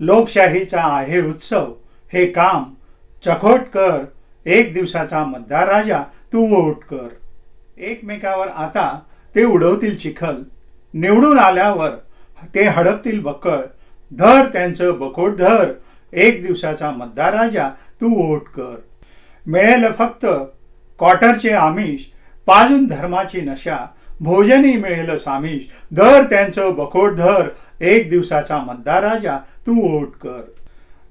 लोकशाहीचा आहे उत्सव. हे काम चखोट कर एक दिवसाचा मतदार राजा तू वोट कर. एकमेकावर आता ते उडवतील चिखल. निवडून आल्यावर ते हडपतील बकळ. धर त्यांचं बकोट धर. एक दिवसाचा मतदार राजा तू वोट कर. मिळेल फक्त क्वार्टरचे आमिष. पाजून धर्माची नशा. भोजनही मिळेल सामिष. धर त्यांचं बकोट धर. एक दिवसाचा मतदार राजा तू वोट कर.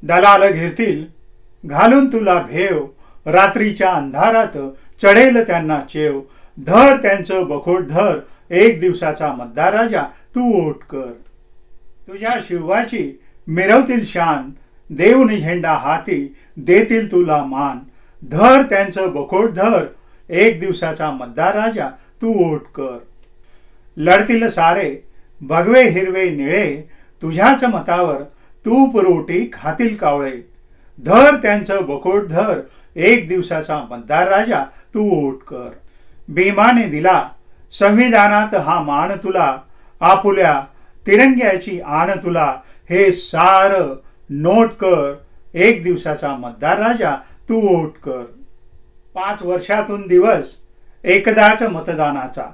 दलाल घेरतील घालून तुला भेव. रात्रीच्या अंधारात चढेल त्यांना चेव. धर त्यांचं बखोट धर. एक दिवसाचा मतदार राजा तू वोट कर. तुझ्या शिवाची मिरवतील शान. देऊन झेंडा हाती देतील तुला मान. धर त्यांचं बखोट धर. एक दिवसाचा मतदार राजा तू वोट कर. लढतील सारे भगवे हिरवे निळे तुझ्याच मतावर तूप रोटी खातील कावळे. धर त्यांचं बकोट धर एक दिवसाचा मतदार राजा तू वोट कर. भीमाने दिला संविधानात हा मान तुला आपुल्या तिरंग्याची आण तुला हे सार नोट कर एक दिवसाचा मतदार राजा तू वोट कर. पाच वर्षातून दिवस एकदाच मतदानाचा.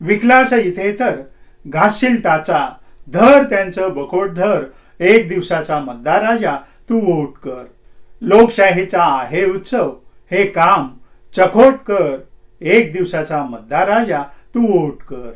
विकलास इथे तर घासशील टाचा धर त्यांचं बकोट धर एक दिवसाचा मतदार राजा तू वोट कर. लोकशाहीचा आहे उत्सव हे काम चखोट कर. एक दिवसाचा मतदार राजा तू वोट कर.